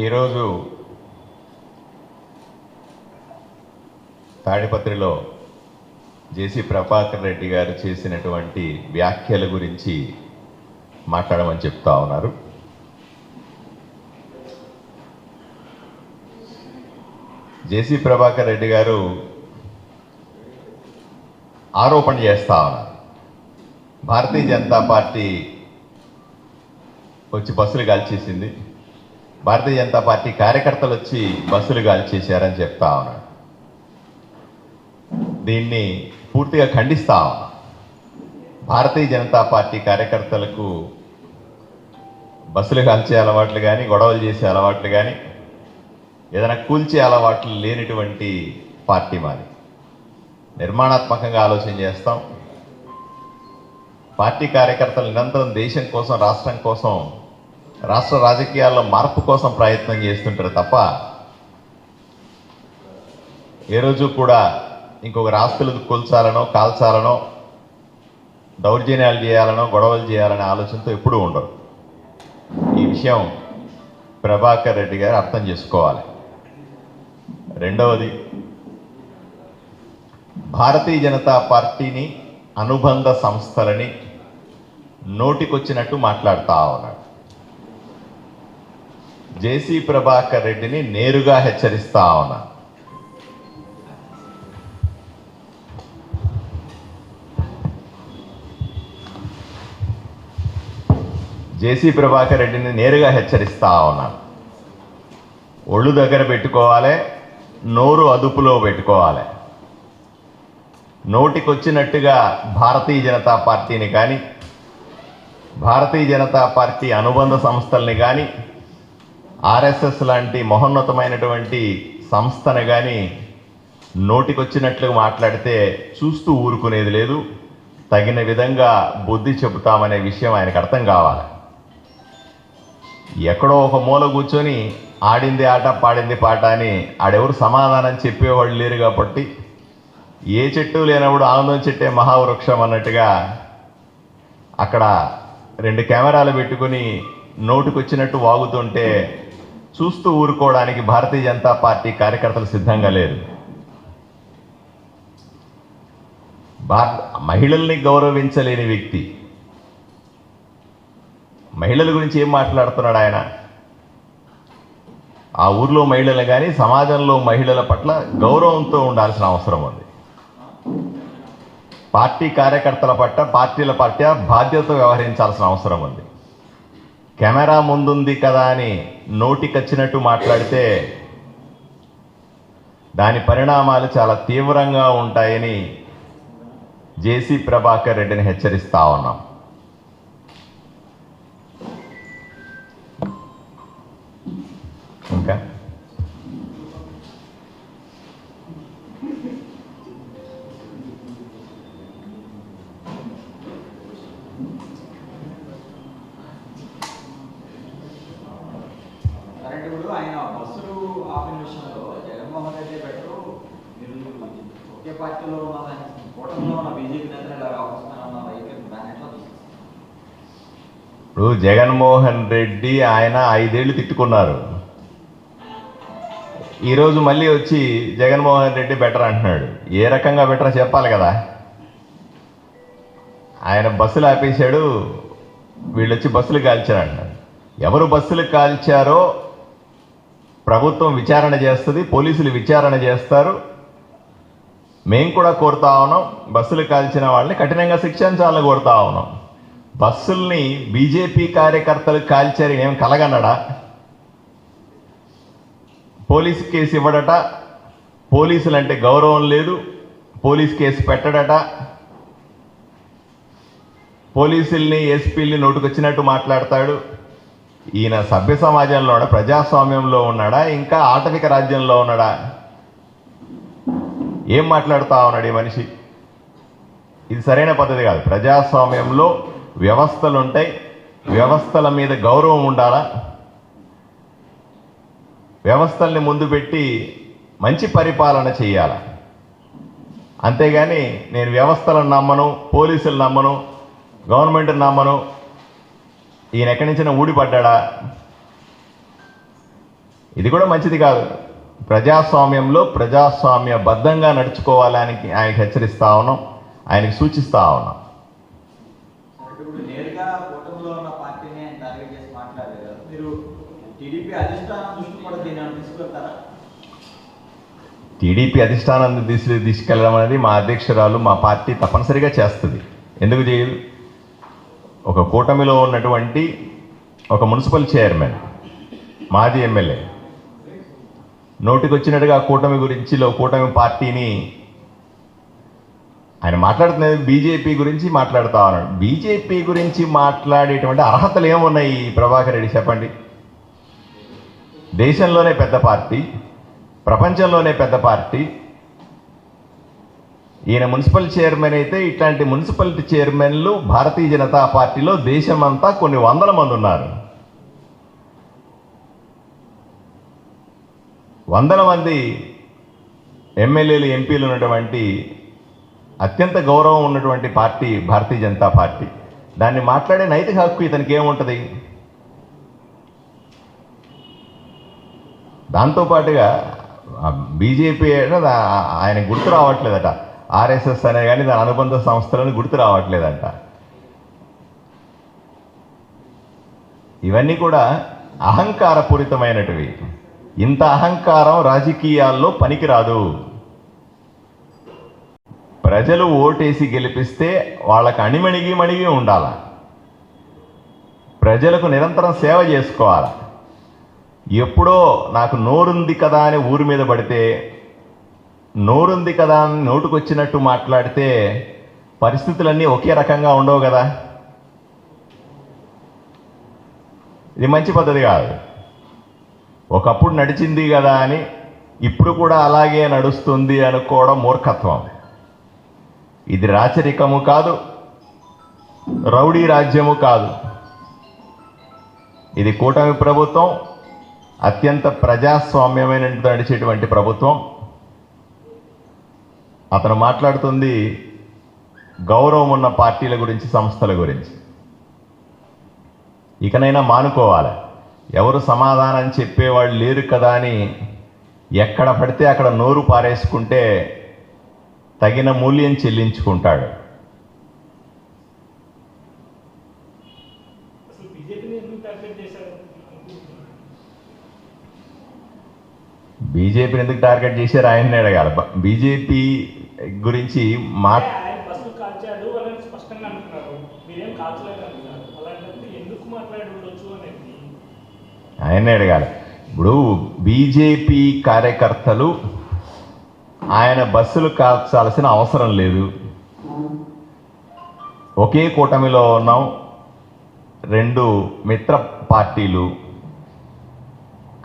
ఈరోజు తాడిపత్రిలో జేసీ ప్రభాకర్ రెడ్డి గారు చేసినటువంటి వ్యాఖ్యల గురించి మాట్లాడమని చెప్తా ఉన్నారు. జేసీ ప్రభాకర్ రెడ్డి గారు ఆరోపణ చేస్తా ఉన్నారు. భారతీయ జనతా పార్టీ వచ్చి బస్సులు కాల్చేసింది. భారతీయ జనతా పార్టీ కార్యకర్తలు వచ్చి బస్సులు కాల్చేశారని చెప్తా ఉన్నాడు దీన్ని పూర్తిగా ఖండిస్తా ఉన్నా. భారతీయ జనతా పార్టీ కార్యకర్తలకు బస్సులు కాల్చే అలవాట్లు కానీ గొడవలు చేసే అలవాట్లు కానీ ఏదైనా కూల్చే అలవాట్లు లేనిటువంటి పార్టీ మాది. నిర్మాణాత్మకంగా ఆలోచన చేస్తాం. పార్టీ కార్యకర్తలు నిరంతరం దేశం కోసం రాష్ట్రం కోసం రాష్ట్ర రాజకీయాల్లో మార్పు కోసం ప్రయత్నం చేస్తుంటారు తప్ప ఏ రోజు కూడా ఇంకొక ఆస్తులు కూల్చాలనో కాల్చాలనో దౌర్జన్యాలు చేయాలనో గొడవలు చేయాలనే ఆలోచనతో ఎప్పుడూ ఉండరు. ఈ విషయం ప్రభాకర్ రెడ్డి గారు అర్థం చేసుకోవాలి. రెండవది భారతీయ జనతా పార్టీని అనుబంధ సంస్థలని నోటికొచ్చినట్టు మాట్లాడుతూ ఉన్నాడు జేసీ ప్రభాకర్ రెడ్డిని నేరుగా హెచ్చరిస్తా ఉన్నా. జేసీ ప్రభాకర్ రెడ్డిని నేరుగా హెచ్చరిస్తా ఉన్నా. ఒళ్ళు దగ్గర పెట్టుకోవాలి నోరు అదుపులో పెట్టుకోవాలి. నోటికొచ్చినట్టుగా భారతీయ జనతా పార్టీని కానీ భారతీయ జనతా పార్టీ అనుబంధ సంస్థల్ని కానీ ఆర్ఎస్ఎస్ లాంటి మహోన్నతమైనటువంటి సంస్థను కానీ నోటికొచ్చినట్లుగా మాట్లాడితే చూస్తూ ఊరుకునేది లేదు. తగిన విధంగా బుద్ధి చెబుతామనే విషయం ఆయనకు అర్థం కావాలి. ఎక్కడో ఒక మూల కూర్చొని ఆడింది ఆట పాడింది పాట అని ఆడెవరు సమాధానం చెప్పేవాళ్ళు లేరు కాబట్టి ఏ చెట్టు లేనప్పుడు ఆనందం చెట్టే మహావృక్షం అన్నట్టుగా అక్కడ రెండు కెమెరాలు పెట్టుకుని నోటుకొచ్చినట్టు వాగుతుంటే చూస్తూ ఊరుకోవడానికి భారతీయ జనతా పార్టీ కార్యకర్తలు సిద్ధంగా లేరు. భారత మహిళల్ని గౌరవించలేని వ్యక్తి. మహిళల గురించి ఏం మాట్లాడుతున్నాడు ఆయన? ఆ ఊర్లో మహిళలు కానీ సమాజంలో మహిళల పట్ల గౌరవంతో ఉండాల్సిన అవసరం ఉంది. పార్టీ కార్యకర్తల పట్ల పార్టీల పట్ల బాధ్యత వ్యవహరించాల్సిన అవసరం ఉంది. కెమెరా ముందుంది కదా అని నోటికొచ్చినట్టు మాట్లాడితే దాని పరిణామాలు చాలా తీవ్రంగా ఉంటాయని జేసీ ప్రభాకర్ రెడ్డిని హెచ్చరిస్తా ఉన్నాం. ఇంకా కరెంట్ ఇప్పుడు ఆయన బస్సులు ఆపిన విషయంలో జగన్మోహన్ రెడ్డి బెటరు మీరు ఒకే పార్టీలో ఉన్న కూటమిలో ఉన్న బీజేపీ నేతలు ఇలా వ్యవహరిస్తారన్న వైఖరి దాని ఎట్లా ఇప్పుడు జగన్మోహన్ రెడ్డి ఆయన ఐదేళ్ళు తిట్టుకున్నారు. ఈరోజు మళ్ళీ వచ్చి జగన్మోహన్ రెడ్డి బెటర్ అంటున్నాడు. ఏ రకంగా బెటర్ చెప్పాలి కదా? ఆయన బస్సులు ఆపేశాడు వీళ్ళు వచ్చి బస్సులు కాల్చారు అంటున్నాడు. ఎవరు బస్సులు కాల్చారో ప్రభుత్వం విచారణ చేస్తుంది పోలీసులు విచారణ చేస్తారు. మేము కూడా కోరుతా ఉన్నాం. బస్సులు కాల్చిన వాళ్ళని కఠినంగా శిక్షించాలని కోరుతా ఉన్నాం. బస్సుల్ని బీజేపీ కార్యకర్తలు కాల్చారు ఏం కలగనడా పోలీసు కేసు ఇవ్వడట పోలీసులు అంటే గౌరవం లేదు పోలీస్ కేసు పెట్టడట. పోలీసుల్ని ఎస్పీల్ని నోటుకొచ్చినట్టు మాట్లాడతాడు. ఈయన సభ్య సమాజంలో ప్రజాస్వామ్యంలో ఉన్నాడా ఇంకా ఆటవిక రాజ్యంలో ఉన్నాడా? ఏం మాట్లాడుతా ఉన్నాడు ఈ మనిషి? ఇది సరైన పద్ధతి కాదు. ప్రజాస్వామ్యంలో వ్యవస్థలు ఉంటాయి వ్యవస్థల మీద గౌరవం ఉండాలా? వ్యవస్థల్ని ముందు పెట్టి మంచి పరిపాలన చేయాల అంతేగాని నేను వ్యవస్థలను నమ్మను పోలీసులు నమ్మను గవర్నమెంట్ నమ్మను. ఈయన ఎక్కడి నుంచి ఊడిపడ్డా ఇది కూడా మంచిది కాదు. ప్రజాస్వామ్యంలో ప్రజాస్వామ్యబద్ధంగా నడుచుకోవాలని ఆయనకి హెచ్చరిస్తా ఉన్నాం. ఆయనకి సూచిస్తా ఉన్నాం. టీడీపీ అధిష్టానం దిశ తీసుకెళ్ళడం అనేది మా అధ్యక్షురాలు మా పార్టీ తప్పనిసరిగా చేస్తుంది. ఎందుకు చేయదు ఒక కూటమిలో ఉన్నటువంటి ఒక మున్సిపల్ చైర్మన్ మాజీ ఎమ్మెల్యే నోటికొచ్చినట్టుగా కూటమి గురించి లో కూటమి పార్టీని ఆయన మాట్లాడుతున్నది బీజేపీ గురించి మాట్లాడుతా ఉన్నాడు. బీజేపీ గురించి మాట్లాడేటువంటి అర్హతలు ఏమున్నాయి? ప్రభాకర్ రెడ్డి చెప్పండి. దేశంలోనే పెద్ద పార్టీ ప్రపంచంలోనే పెద్ద పార్టీ. ఈయన మున్సిపల్ చైర్మన్ అయితే ఇట్లాంటి మున్సిపాలిటీ చైర్మన్లు భారతీయ జనతా పార్టీలో దేశమంతా కొన్ని వందల మంది ఉన్నారు. వందల మంది ఎమ్మెల్యేలు ఎంపీలు ఉన్నటువంటి అత్యంత గౌరవం ఉన్నటువంటి పార్టీ భారతీయ జనతా పార్టీ. దాన్ని మాట్లాడే నైతిక హక్కు ఇతనికి ఏముంటుంది? దాంతోపాటుగా బీజేపీ ఆయన గుర్తు రావట్లేదట. ఆర్ఎస్ఎస్ అనే కానీ దాని అనుబంధ సంస్థలను గుర్తు రావట్లేదంట. ఇవన్నీ కూడా అహంకారపూరితమైనటివి. ఇంత అహంకారం రాజకీయాల్లో పనికిరాదు. ప్రజలు ఓటేసి గెలిపిస్తే వాళ్ళకి అణిమణిగి మణిగి ఉండాల. ప్రజలకు నిరంతరం సేవ చేసుకోవాలి. ఎప్పుడో నాకు నోరుంది కదా అని ఊరి మీద పడితే నోరుంది కదా అని నోటుకొచ్చినట్టు మాట్లాడితే పరిస్థితులన్నీ ఒకే రకంగా ఉండవు కదా. ఇది మంచి పద్ధతి కాదు. ఒకప్పుడు నడిచింది కదా అని ఇప్పుడు కూడా అలాగే నడుస్తుంది అనుకోవడం మూర్ఖత్వం. ఇది రాచరికము కాదు రౌడీ రాజ్యము కాదు. ఇది కూటమి ప్రభుత్వం అత్యంత ప్రజాస్వామ్యమైన నడిచేటువంటి ప్రభుత్వం. అతను మాట్లాడుతుంది గౌరవం ఉన్న పార్టీల గురించి సంస్థల గురించి. ఇకనైనా మానుకోవాలి. ఎవరు సమాధానం చెప్పేవాళ్ళు లేరు కదా అని ఎక్కడ పడితే అక్కడ నోరు పారేసుకుంటే తగిన మూల్యం చెల్లించుకుంటాడు. బీజేపీని ఎందుకు టార్గెట్ చేశారు? ఆయన్ని అడగాలి. బీజేపీ గురించి మా అంటే ఆయన బస్సులు కాల్చాడు అని స్పష్టంగా అంటున్నారు మీరేం కాల్చలేదు అంటున్నారు అలాంటప్పుడు ఎందుకు మాట్లాడి ఉండొచ్చు అనేది ఆయన్నే అడగాలి. ఇప్పుడు బీజేపీ కార్యకర్తలు ఆయన బస్సులు కాల్చాల్సిన అవసరం లేదు. ఒకే కూటమిలో ఉన్నాం. రెండు మిత్ర పార్టీలు.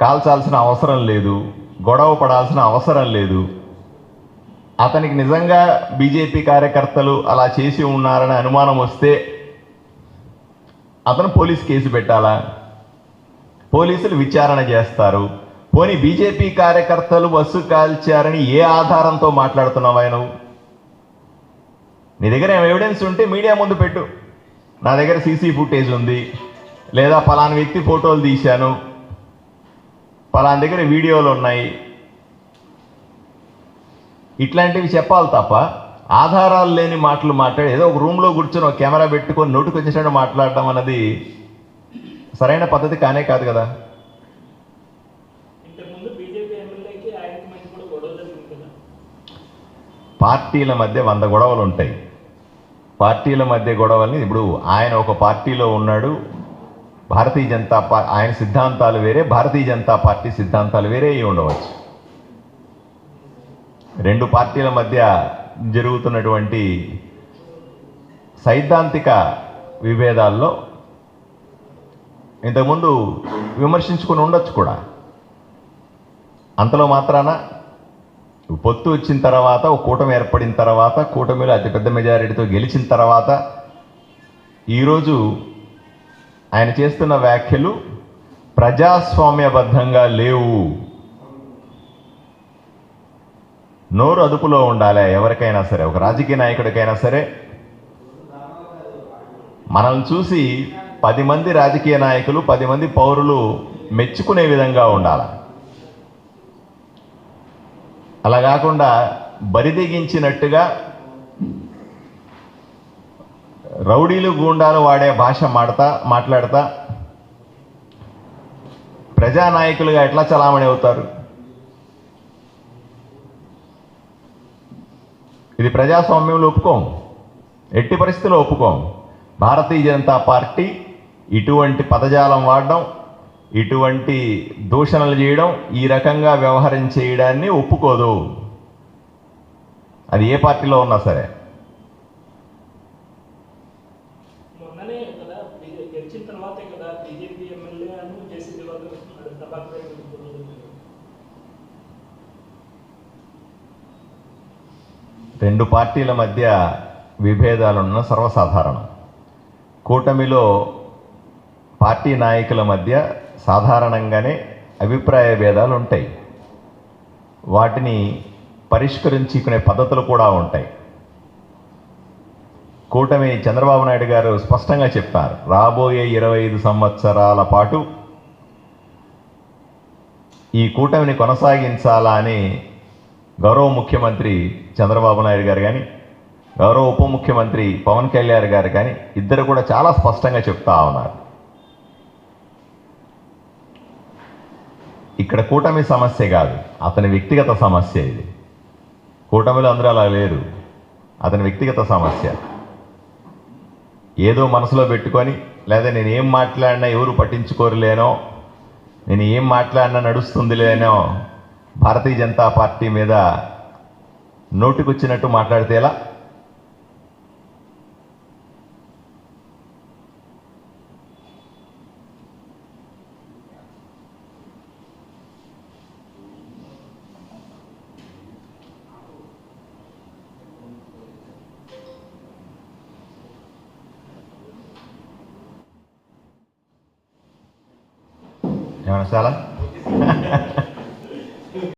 కాల్చాల్సిన అవసరం లేదు. గొడవ పడాల్సిన అవసరం లేదు. అతనికి నిజంగా బీజేపీ కార్యకర్తలు అలా చేసి ఉన్నారని అనుమానం వస్తే అతను పోలీస్ కేసు పెట్టాలా? పోలీసులు విచారణ చేస్తారు. పోనీ బీజేపీ కార్యకర్తలు బస్సు కాల్చారని ఏ ఆధారంతో మాట్లాడుతున్నావా నువ్వు నీ దగ్గర ఏం ఎవిడెన్స్ ఉంటే మీడియా ముందు పెట్టు. నా దగ్గర సీసీ ఫుటేజ్ ఉంది. లేదా పలానా వ్యక్తి ఫోటోలు తీశాను. పలానా దగ్గర వీడియోలు ఉన్నాయి. ఇట్లాంటివి చెప్పాలి తప్ప ఆధారాలు లేని మాటలు మాట్లాడి ఏదో ఒక రూమ్లో కూర్చొని ఒక కెమెరా పెట్టుకొని నోటుకు వచ్చేసినట్టు మాట్లాడడం అన్నది సరైన పద్ధతి కానే కాదు కదా. పార్టీల మధ్య వంద గొడవలు ఉంటాయి. పార్టీల మధ్య గొడవల్ని ఇప్పుడు ఆయన ఒక పార్టీలో ఉన్నాడు. భారతీయ జనతా పార్టీ ఆయన సిద్ధాంతాలు వేరే భారతీయ జనతా పార్టీ సిద్ధాంతాలు వేరే అయి ఉండవచ్చు. రెండు పార్టీల మధ్య జరుగుతున్నటువంటి సైద్ధాంతిక విభేదాల్లో ఇంతకుముందు విమర్శించుకుని ఉండొచ్చు కూడా. అంతలో మాత్రాన పొత్తు వచ్చిన తర్వాత ఒక కూటమి ఏర్పడిన తర్వాత కూటమిలో అతిపెద్ద మెజారిటీతో గెలిచిన తర్వాత ఈరోజు ఆయన చేస్తున్న వ్యాఖ్యలు ప్రజాస్వామ్యబద్ధంగా లేవు. నోరు అదుపులో ఉండాలి ఎవరికైనా సరే ఒక రాజకీయ నాయకుడికైనా సరే. మనల్ని చూసి పది మంది రాజకీయ నాయకులు పది మంది పౌరులు మెచ్చుకునే విధంగా ఉండాలి. అలా కాకుండా బరిదిగించినట్టుగా రౌడీలు గూండాలు వాడే భాష మాడతా మాట్లాడతా ప్రజానాయకులుగా ఎట్లా చలామణి అవుతారు? ఇది ప్రజాస్వామ్యంలో ఒప్పుకోం. ఎట్టి పరిస్థితుల్లో ఒప్పుకోం. భారతీయ జనతా పార్టీ ఇటువంటి పదజాలం వాడడం ఇటువంటి దూషణలు చేయడం ఈ రకంగా వ్యవహారం చేయడాన్ని ఒప్పుకోదు. అది ఏ పార్టీలో ఉన్నా సరే. రెండు పార్టీల మధ్య విభేదాలున్న సర్వసాధారణం. కూటమిలో పార్టీ నాయకుల మధ్య సాధారణంగానే అభిప్రాయ భేదాలు ఉంటాయి వాటిని పరిష్కరించుకునే పద్ధతులు కూడా ఉంటాయి. కూటమి చంద్రబాబు నాయుడు గారు స్పష్టంగా చెప్పారు రాబోయే ఇరవై ఐదు సంవత్సరాల పాటు ఈ కూటమిని కొనసాగించాలా అని గౌరవ ముఖ్యమంత్రి చంద్రబాబు నాయుడు గారు కానీ గౌరవ ఉప ముఖ్యమంత్రి పవన్ కళ్యాణ్ గారు కానీ ఇద్దరు కూడా చాలా స్పష్టంగా చెప్తా ఉన్నారు. ఇక్కడ కూటమి సమస్య కాదు అతని వ్యక్తిగత సమస్య ఇది. కూటమిలో అందరూ అలా లేరు అతని వ్యక్తిగత సమస్య. ఏదో మనసులో పెట్టుకొని లేదా నేను ఏం మాట్లాడినా ఎవరు పట్టించుకోరులేనో నేను ఏం మాట్లాడినా నడుస్తుందిలేనో భారతీయ జనతా పార్టీ మీద నోటికొచ్చినట్టు మాట్లాడితే ఎలా? ఏమన్నా చాలా